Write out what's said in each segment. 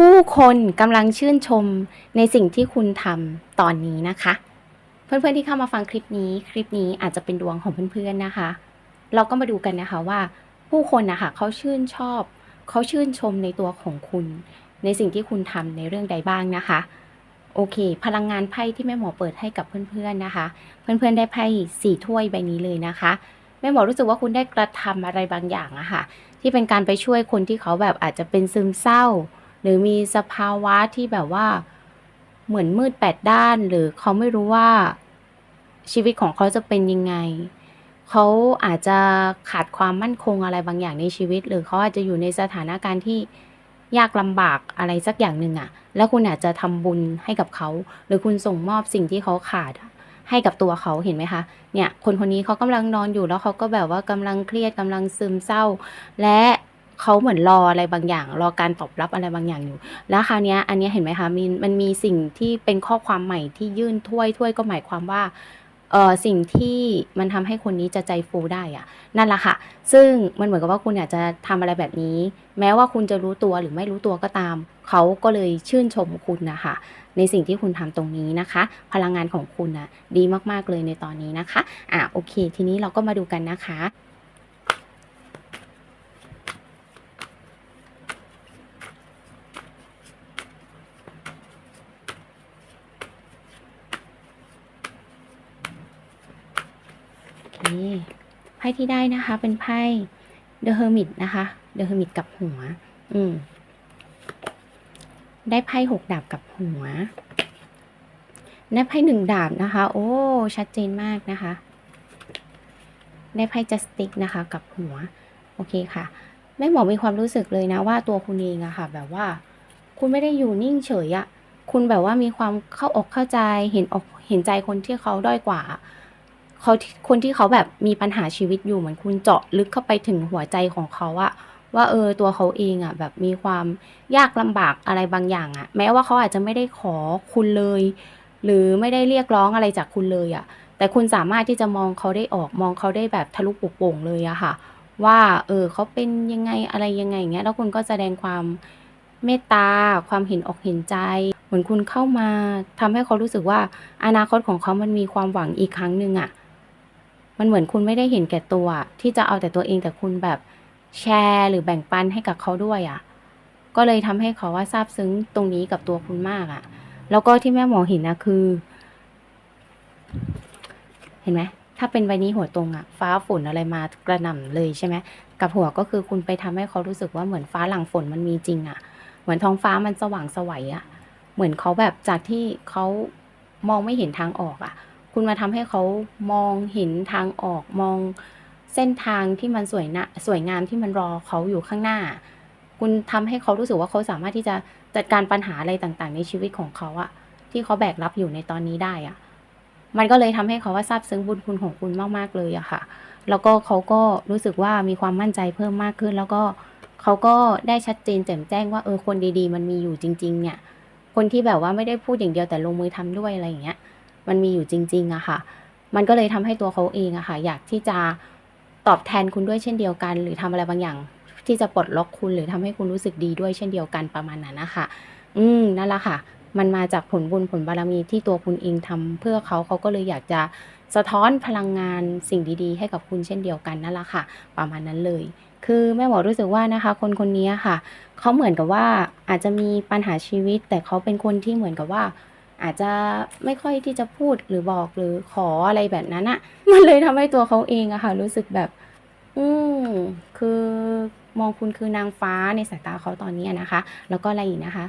ผู้คนกำลังชื่นชมในสิ่งที่คุณทำตอนนี้นะคะ เพื่อนๆที่เข้ามาฟังคลิปนี้ คลิปนี้อาจจะเป็นดวงของเพื่อนๆนะคะ เราก็มาดูกันนะคะว่า ผู้คนนะคะเขาชื่นชอบ เขาชื่นชมในตัวของคุณ ในสิ่งที่คุณทำในเรื่องใดบ้างนะคะ โอเค พลังงานไพ่ที่แม่หมอเปิดให้กับเพื่อนๆนะคะ เพื่อนๆได้ไพ่สี่ถ้วยใบนี้เลยนะคะแม่หมอรู้สึกว่าคุณได้กระทำอะไรบางอย่างอะค่ะ ที่เป็นการไปช่วยคนที่เขาแบบอาจจะเป็นซึมเศร้า หรือมีสภาวะที่แบบว่าเหมือนมืดแปดด้าน หรือเขาไม่รู้ว่าชีวิตของเขาจะเป็นยังไง เขาอาจจะขาดความมั่นคงอะไรบางอย่างในชีวิต หรือเขาอาจจะอยู่ในสถานการณ์ที่ยากลำบากอะไรสักอย่างหนึ่งอะแล้วคุณอาจจะทำบุญให้กับเขา หรือคุณส่งมอบสิ่งที่เขาขาดให้กับตัวเขาเห็นไหมคะ เนี่ย คนคนนี้เขากำลังนอนอยู่แล้วเขาก็แบบว่ากำลังเครียดกำลังซึมเศร้า และ เขาเหมือนรออะไรบางอย่าง รอการตอบรับอะไรบางอย่างอยู่ แล้วคราวนี้อันนี้เห็นไหมคะมีมันมีสิ่งที่เป็นข้อความใหม่ที่ยื่นถ้วยถ้วยก็หมายความว่าเออสิ่งที่มันทำให้คนนี้จะใจฟูได้อะนั่นแหละค่ะ ซึ่งมันเหมือนกับว่าคุณอยากจะทำอะไรแบบนี้ แม้ว่าคุณจะรู้ตัวหรือไม่รู้ตัวก็ตาม เขาก็เลยชื่นชมคุณนะคะ ในสิ่งที่คุณทำตรงนี้นะคะ พลังงานของคุณนะดีมากๆเลยในตอนนี้นะคะอะโอเค ทีนี้เราก็มาดูกันนะคะ โอเคไพ่ที่ได้นะคะ เป็นไพ่ The Hermit นะคะ The Hermit กับหัว อืม ได้ไพ่หกดาบกับหัวได้ไพ่หนึ่งดาบนะคะ โอ้ ชัดเจนมากนะคะ ได้ไพ่จัสติกนะคะ กับหัว โอเคค่ะแม่หมอมีความรู้สึกเลยนะว่าตัวคุณเองอะค่ะ แบบว่า คุณไม่ได้อยู่นิ่งเฉยอะคุณแบบว่ามีความเข้าอกเข้าใจเห็นอกเห็นใจคนที่เขาด้อยกว่า เขาคนที่เขาแบบมีปัญหาชีวิตอยู่เหมือนคุณเจาะลึกเข้าไปถึงหัวใจของเขาอะว่าเออตัวเขาเองอะแบบมีความยากลำบากอะไรบางอย่างอะแม้ว่าเขาอาจจะไม่ได้ขอคุณเลย หรือไม่ได้เรียกร้องอะไรจากคุณเลยอะแต่คุณสามารถที่จะมองเขาได้ออกมองเขาได้แบบทะลุปุโป่งเลยอะค่ะ ว่าเออเขาเป็นยังไงอะไรยังไงอย่างเงี้ยแล้วคุณก็แสดงความเมตตา ความเห็นอกเห็นใจ เหมือนคุณเข้ามาทำให้เขารู้สึกว่าอนาคตของเขามันมีความหวังอีกครั้งหนึ่งอะ มันเหมือนคุณไม่ได้เห็นแก่ตัว ที่จะเอาแต่ตัวเองแต่คุณแบบแชร์หรือแบ่งปันให้กับเขาด้วยอะ่ะ ก็เลยทำให้เขาว่าซาบซึ้งตรงนี้กับตัวคุณมากอะ่ะ แล้วก็ที่แม่หมอเห็นนะคือ เห็นไหมถ้าเป็นใบนี้หัวตรงอะ่ะ ฟ้าฝนอะไรมากระหน่ำเลยใช่ไหมกับหัวก็คือคุณไปทำให้เขารู้สึกว่าเหมือนฟ้าหลังฝนมันมีจริงอะ่ะ เหมือนท้องฟ้ามันสว่างสวัยอะ่ะ เหมือนเขาแบบจากที่เขามองไม่เห็นทางออกอะ คุณมาทำให้เขามองเห็นทางออกมองเส้นทางที่มันสวยนะสวยงามที่มันรอเขาอยู่ข้างหน้า คุณทำให้เขารู้สึกว่าเขาสามารถที่จะจัดการปัญหาอะไรต่างๆ ในชีวิตของเขาอะที่เขาแบกรับอยู่ในตอนนี้ได้อะมันก็เลยทำให้เขาว่าซาบซึ้งบุญคุณของคุณมากๆเลยอะค่ะ แล้วก็เขาก็รู้สึกว่ามีความมั่นใจเพิ่มมากขึ้น แล้วก็เขาก็ได้ชัดเจนแจ่มแจ้งว่าเออคนดีๆ มันมีอยู่จริง ๆ เนี่ย คนที่แบบว่าไม่ได้พูดอย่างเดียวแต่ลงมือทำด้วยอะไรอย่างเงี้ย มันมีอยู่จริงๆอะค่ะ มันก็เลยทำให้ตัวเขาเองอะค่ะ อยากที่จะตอบแทนคุณด้วยเช่นเดียวกัน หรือทำอะไรบางอย่างที่จะปลดล็อกคุณหรือทำให้คุณรู้สึกดีด้วยเช่นเดียวกันประมาณนั้นนะคะ อืมนั่นแหละค่ะ มันมาจากผลบุญผลบารมีที่ตัวคุณเองทำเพื่อเขาเขาก็เลยอยากจะสะท้อนพลังงานสิ่งดีๆ ให้กับคุณเช่นเดียวกันนั่นแหละค่ะ ประมาณนั้นเลย คือแม่หมอรู้สึกว่านะคะ คนคนนี้ค่ะ เขาเหมือนกับว่าอาจจะมีปัญหาชีวิต แต่เขาเป็นคนที่เหมือนกับว่า อาจจะไม่ค่อยที่จะพูดหรือบอกหรือขออะไรแบบนั้นอะมันเลยทำให้ตัวเขาเองอะค่ะ รู้สึกแบบ อืมคือมองคุณคือนางฟ้าในสายตาเขาตอนนี้นะคะ แล้วก็อะไรอีกนะคะ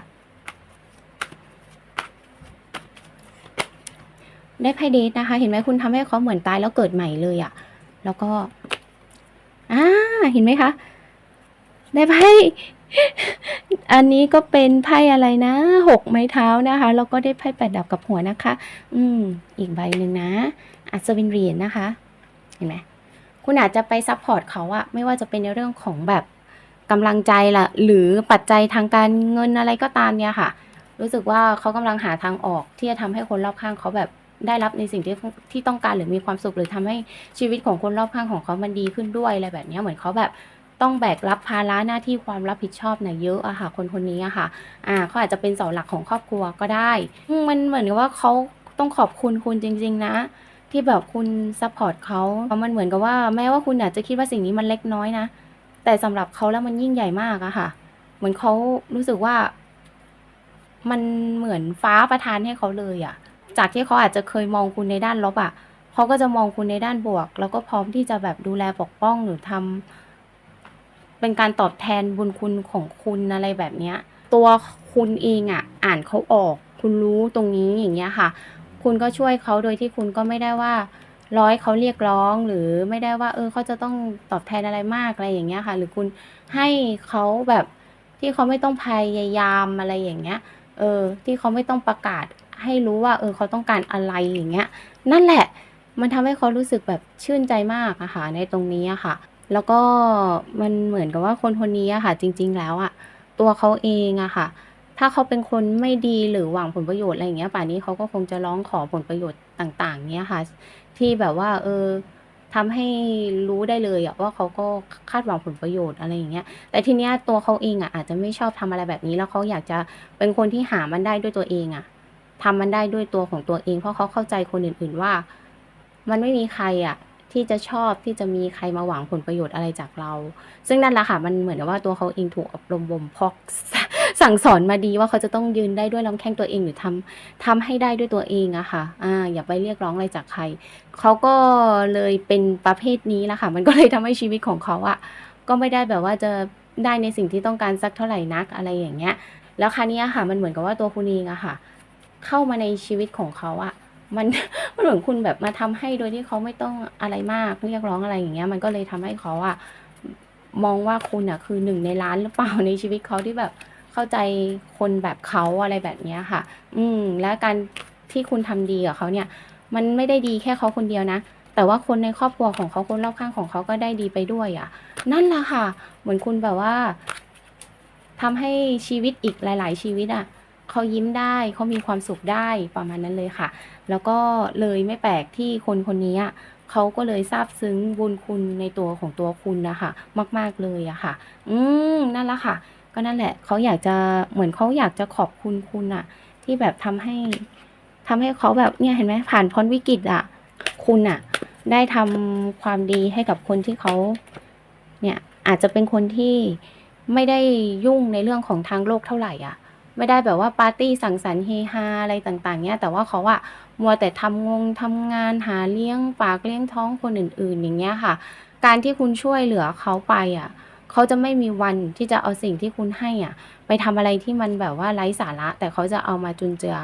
ได้ไพ่เดทนะคะ เห็นไหมคุณทำให้เขาเหมือนตายแล้วเกิดใหม่เลยอะแล้วก็อ่าเห็นไหมคะ ได้ไพ่ อันนี้ก็เป็นไพ่อะไรนะหกไม้เท้านะคะ แล้วก็ได้ไพ่แปดดาบกับหัวนะคะ อืม อีกใบหนึ่งนะ อัศวินเหรียญนะคะ เห็นไหมคุณอาจจะไปซัพพอร์ตเขาอะไม่ว่าจะเป็นในเรื่องของแบบกำลังใจละหรือปัจจัยทางการเงินอะไรก็ตามเนี่ยค่ะ รู้สึกว่าเขากำลังหาทางออกที่จะทำให้คนรอบข้างเขาแบบได้รับในสิ่งที่ที่ต้องการหรือมีความสุขหรือทำให้ชีวิตของคนรอบข้างของเขามันดีขึ้นด้วยอะไรแบบนี้เหมือนเขาแบบ ต้องแบกรับภาระหน้าที่ความรับผิดชอบเนี่ยเยอะอะค่ะ คนคนนี้อะค่ะ อ่าเขาอาจจะเป็นเสาหลักของครอบครัวก็ได้ มันเหมือนกับว่าเขาต้องขอบคุณคุณจริง ๆ นะ ที่แบบคุณซัพพอร์ตเขาเพราะมันเหมือนกับว่าแม้ว่าคุณอาจจะคิดว่าสิ่งนี้มันเล็กน้อยนะ แต่สำหรับเขาแล้วมันยิ่งใหญ่มากอะค่ะ เหมือนเขารู้สึกว่า มันเหมือนฟ้าประทานให้เขาเลยอะจากที่เขาอาจจะเคยมองคุณในด้านลบอะเขาก็จะมองคุณในด้านบวก แล้วก็พร้อมที่จะแบบดูแลปกป้องหรือทำ เป็นการตอบแทนบุญคุณของคุณอะไรแบบเนี้ย ตัวคุณเองอะอ่านเขาออก คุณรู้ตรงนี้อย่างเงี้ยค่ะ คุณก็ช่วยเขาโดยที่คุณก็ไม่ได้ว่าร้อยเขาเรียกร้องหรือไม่ได้ว่า เออเขาจะต้องตอบแทนอะไรมากอะไรอย่างเงี้ยค่ะ หรือคุณให้เขาแบบที่เขาไม่ต้องพยายามอะไรอย่างเงี้ย เออ ที่เขาไม่ต้องประกาศให้รู้ว่า เออเขาต้องการอะไรอย่างเงี้ย นั่นแหละ มันทำให้เขารู้สึกแบบชื่นใจมากอะค่ะในตรงนี้อะค่ะ แล้วก็มันเหมือนกับว่าคนคนนี้อะค่ะ จริง ๆ แล้วอะตัวเขาเองอะค่ะ ถ้าเขาเป็นคนไม่ดีหรือหวังผลประโยชน์อะไรอย่างเงี้ยป่านนี้เขาก็คงจะร้องขอผลประโยชน์ต่าง ๆ เนี้ยค่ะ ที่แบบว่า เออทำให้รู้ได้เลยอะว่าเขาก็คาดหวังผลประโยชน์อะไรอย่างเงี้ย แต่ทีเนี้ยตัวเขาเองอะอาจจะไม่ชอบทำอะไรแบบนี้ แล้วเขาอยากจะเป็นคนที่หามันได้ด้วยตัวเองอะทำมันได้ด้วยตัวของตัวเอง เพราะเขาเข้าใจคนอื่น ๆว่า มันไม่มีใครอะ ที่จะชอบที่จะมีใครมาหวังผลประโยชน์อะไรจากเรา ซึ่งนั่นแหละค่ะ มันเหมือนว่าตัวเขาเองถูกอบรมบ่มเพาะสั่งสอนมาดีว่าเขาจะต้องยืนได้ด้วยลำแข้งตัวเองหรือทำทำให้ได้ด้วยตัวเองอะค่ะอ่าอย่าไปเรียกร้องอะไรจากใคร เขาก็เลยเป็นประเภทนี้ละค่ะ มันก็เลยทำให้ชีวิตของเขาอะก็ไม่ได้แบบว่าจะได้ในสิ่งที่ต้องการสักเท่าไหร่นักอะไรอย่างเงี้ย แล้วคราวนี้ค่ะ มันเหมือนกับว่าตัวคุณเองอะค่ะ เข้ามาในชีวิตของเขาอะ มันมันเหมือนคุณแบบมาทำให้โดยที่เขาไม่ต้องอะไรมากเรียกร้องอะไรอย่างเงี้ย มันก็เลยทำให้เขาอะมองว่าคุณอะคือหนึ่งในล้านหรือเปล่าในชีวิตเขาที่แบบเข้าใจคนแบบเขาอะไรแบบเนี้ยค่ะ อืม และการที่คุณทำดีกับเขาเนี่ย มันไม่ได้ดีแค่เขาคนเดียวนะแต่ว่าคนในครอบครัวของเขาคนรอบข้างของเขาก็ได้ดีไปด้วยอะ่ะ นั่นแหละค่ะ เหมือนคุณแบบว่าทำให้ชีวิตอีกหลาย ๆ ชีวิตอะ่ะ เขายิ้มได้เขามีความสุขได้ประมาณนั้นเลยค่ะ แล้วก็เลยไม่แปลกที่คนคนนี้อะเขาก็เลยซาบซึ้งบุญคุณในตัวของตัวคุณนะคะมาก ๆเลยอะค่ะ อืมนั่นแหละค่ะ ก็นั่นแหละเขาอยากจะเหมือนเขาอยากจะขอบคุณคุณอะที่แบบทำให้ทำให้เขาแบบเนี่ยเห็นไหมผ่านพ้นวิกฤตอะคุณอะได้ทำความดีให้กับคนที่เขาเนี่ยอาจจะเป็นคนที่ไม่ได้ยุ่งในเรื่องของทางโลกเท่าไหร่อะ ไม่ได้แบบว่าปาร์ตี้สังสรรค์เฮฮาอะไรต่างๆ เนี่ยแต่ว่าเขาอะมัวแต่ทำงงทำงานหาเลี้ยงปากเลี้ยงท้องคนอื่นๆ อย่างเงี้ยค่ะ การที่คุณช่วยเหลือเขาไปอะเขาจะไม่มีวันที่จะเอาสิ่งที่คุณให้อะ ไปทำอะไรที่มันแบบว่าไร้สาระ แต่เขาจะเอามาจุนเจือ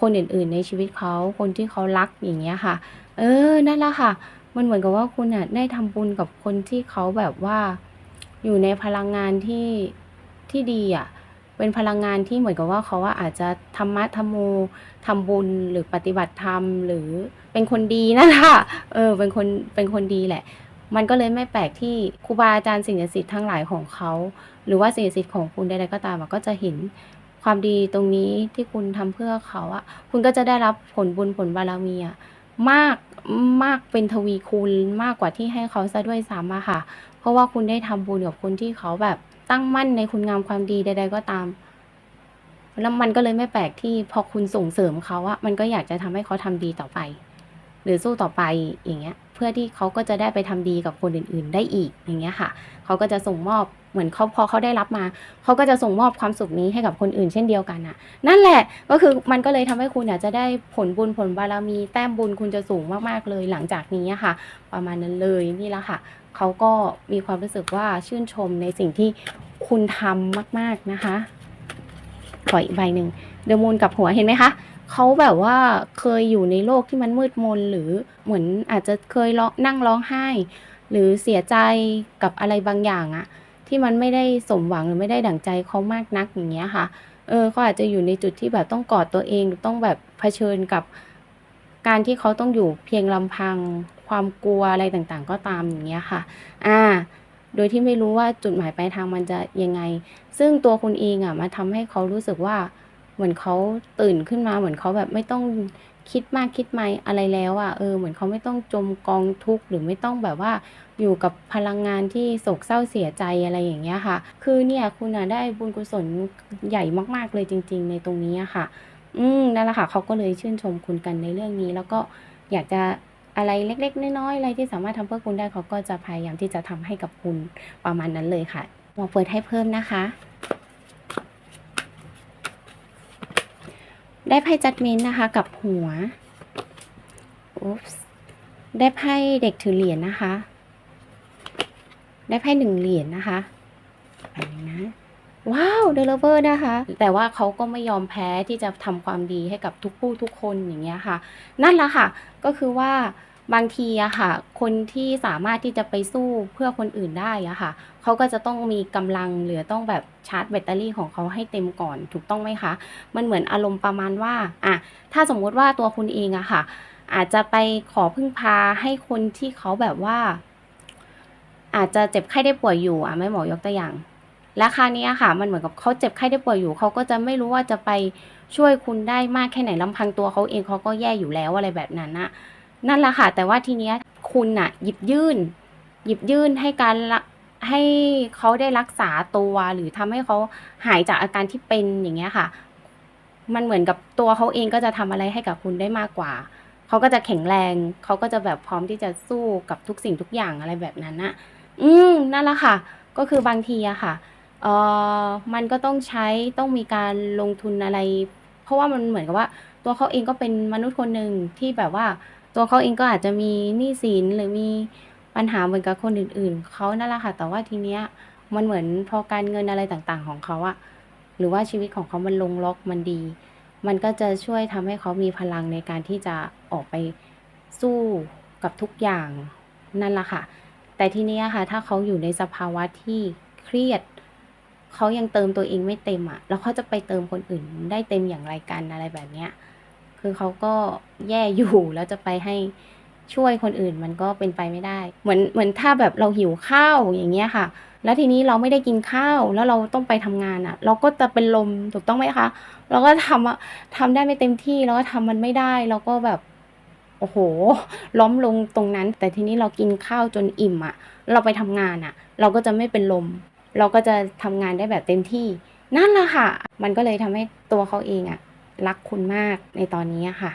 คนอื่นๆ ในชีวิตเขาคนที่เขารักอย่างเงี้ยค่ะ เออนั่นแหละค่ะ มันเหมือนกับว่าคุณอะได้ทำบุญกับคนที่เขาแบบว่า อยู่ในพลังงานที่ที่ดีอะ เป็นพลังงานที่เหมือนกับว่าเขาว่าอาจจะธรรมะธรรมโมทำบุญหรือปฏิบัติธรรม หรือเป็นคนดีนั่นแหละเออเป็นคนเป็นคนดีแหละ มันก็เลยไม่แปลกที่ครูบาอาจารย์สิ่งศักดิ์สิทธิ์ทั้งหลายของเขาหรือว่าสิ่งศักดิ์สิทธิ์ของคุณใดๆก็ตามก็จะเห็นความดีตรงนี้ที่คุณทำเพื่อเขาอะคุณก็จะได้รับผลบุญผลบารมีอะมากมากเป็นทวีคูณมากกว่าที่ให้เขาซะด้วยซ้ำอะค่ะ เพราะว่าคุณได้ทำบุญกับคนที่เขาแบบ ตั้งมั่นในคุณงามความดีใด ๆ ก็ตาม แล้วมันก็เลยไม่แปลกที่พอคุณส่งเสริมเขาอะมันก็อยากจะทำให้เขาทำดีต่อไป หรือสู้ต่อไปอย่างเงี้ย เพื่อที่เขาก็จะได้ไปทำดีกับคนอื่น ๆ ได้อีกอย่างเงี้ยค่ะเขาก็จะส่งมอบเหมือนเขาพอเขาได้รับมาเขาก็จะส่งมอบความสุขนี้ให้กับคนอื่นเช่นเดียวกันน่ะ นั่นแหละก็คือมันก็เลยทำให้คุณเนี่ยจะได้ผลบุญผลบารมีแต้มบุญคุณจะสูงมากๆเลยหลังจากนี้อะค่ะ ประมาณนั้นเลยนี่แหละค่ะ เขาก็มีความรู้สึกว่าชื่นชมในสิ่งที่คุณทำมาก ๆนะคะ ขออีกใบหนึ่งเดอะมูนกับหัวเห็นไหมคะเขาแบบว่าเคยอยู่ในโลกที่มันมืดมนหรือเหมือนอาจจะเคยร้องนั่งร้องไห้ หรือเสียใจกับอะไรบางอย่างอะที่มันไม่ได้สมหวังหรือไม่ได้ดั่งใจเขามากนักอย่างเงี้ยค่ะเออเขาอาจจะอยู่ในจุดที่แบบต้องกอดตัวเองหรือต้องแบบเผชิญกับการที่เขาต้องอยู่เพียงลำพัง ความกลัวอะไรต่างๆ ก็ตามอย่างเงี้ยค่ะ อ่า โดยที่ไม่รู้ว่าจุดหมายปลายทางมันจะยังไง ซึ่งตัวคุณเองอะมาทำให้เขารู้สึกว่าเหมือนเขาตื่นขึ้นมาเหมือนเขาแบบไม่ต้องคิดมากคิดไม่อะไรแล้วอะเออเหมือนเขาไม่ต้องจมกองทุกข์หรือไม่ต้องแบบว่าอยู่กับพลังงานที่โศกเศร้าเสียใจอะไรอย่างเงี้ยค่ะ คือเนี่ยคุณอะได้บุญกุศลใหญ่มากๆเลยจริง ๆ ในตรงนี้ค่ะ อืมนั่นแหละค่ะเขาก็เลยชื่นชมคุณกันในเรื่องนี้ แล้วก็อยากจะ อะไรเล็ก ๆ น้อยๆอะไรที่สามารถทำเพื่อคุณได้เขาก็จะพยายามที่จะทำให้กับคุณประมาณนั้นเลยค่ะหมอเปิดให้เพิ่มนะคะ ได้ไพ่จัดเมนนะคะ กับหัวอุ๊ปส์ได้ไพ่เด็กถือเหรียญนะคะ ได้ไพ่หนึ่งเหรียญนะคะอันนี้นะ ว้าวเดลเวอร์นะคะ แต่ว่าเขาก็ไม่ยอมแพ้ที่จะทำความดีให้กับทุกผู้ทุกคนอย่างเงี้ยค่ะ นั่นแหละค่ะ ก็คือว่าบางทีอะค่ะ คนที่สามารถที่จะไปสู้เพื่อคนอื่นได้อะค่ะ เขาก็จะต้องมีกำลังหรือต้องแบบชาร์จแบตเตอรี่ของเขาให้เต็มก่อนถูกต้องไหมคะ มันเหมือนอารมณ์ประมาณว่าอะถ้าสมมุติว่าตัวคุณเองอะค่ะ อาจจะไปขอพึ่งพาให้คนที่เขาแบบว่า อาจจะเจ็บไข้ได้ป่วยอยู่อะแม่หมอยกตัวอย่าง และคราวนี้ค่ะ มันเหมือนกับเขาเจ็บไข้ได้ป่วยอยู่เขาก็จะไม่รู้ว่าจะไปช่วยคุณได้มากแค่ไหนลำพังตัวเขาเองเขาก็แย่อยู่แล้วอะไรแบบนั้นนะนั่นแหละค่ะ แต่ว่าทีเนี้ยคุณน่ะ หยิบยื่น หยิบยื่นให้การละให้เขาได้รักษาตัวหรือทำให้เขาหายจากอาการที่เป็นอย่างเงี้ยค่ะ มันเหมือนกับตัวเขาเองก็จะทำอะไรให้กับคุณได้มากกว่าเขาก็จะแข็งแรงเขาก็จะแบบพร้อมที่จะสู้กับทุกสิ่งทุกอย่างอะไรแบบนั้นนะอืมนั่นแหละค่ะ ก็คือบางทีอะค่ะ เออมันก็ต้องใช้ต้องมีการลงทุนอะไร เพราะว่ามันเหมือนกับว่า ตัวเขาเองก็เป็นมนุษย์คนหนึ่งที่แบบว่า ตัวเขาเองก็อาจจะมีหนี้สินหรือมีปัญหาเหมือนกับคนอื่น ๆเขานั่นแหละค่ะ แต่ว่าทีเนี้ยมันเหมือนพอการเงินอะไรต่างๆ ของเขาอะหรือว่าชีวิตของเขามันลงล็อกมันดี มันก็จะช่วยทำให้เขามีพลังในการที่จะออกไปสู้กับทุกอย่างนั่นแหละค่ะ แต่ทีเนี้ยค่ะ ถ้าเขาอยู่ในสภาวะที่เครียด เขายังเติมตัวเองไม่เต็มอะแล้วเขาจะไปเติมคนอื่นได้เต็มอย่างไรกันอะไรแบบเนี้ยคือเขาก็แย่อยู่แล้วจะไปให้ช่วยคนอื่นมันก็เป็นไปไม่ได้ เหมือนเหมือนถ้าแบบเราหิวข้าวอย่างเงี้ยค่ะ แล้วทีนี้เราไม่ได้กินข้าวแล้วเราต้องไปทำงานอะเราก็จะเป็นลมถูกต้องไหมคะ เราก็ทำอะทำได้ไม่เต็มที่แล้วก็ทำมันไม่ได้เราก็แบบโอ้โห ล้มลงตรงนั้น แต่ทีนี้เรากินข้าวจนอิ่มอะเราไปทำงานอะ เราก็จะไม่เป็นลม เราก็จะทำงานได้แบบเต็มที่ นั่นแหละค่ะ มันก็เลยทำให้ตัวเขาเองอะรักคุณมากในตอนนี้ค่ะ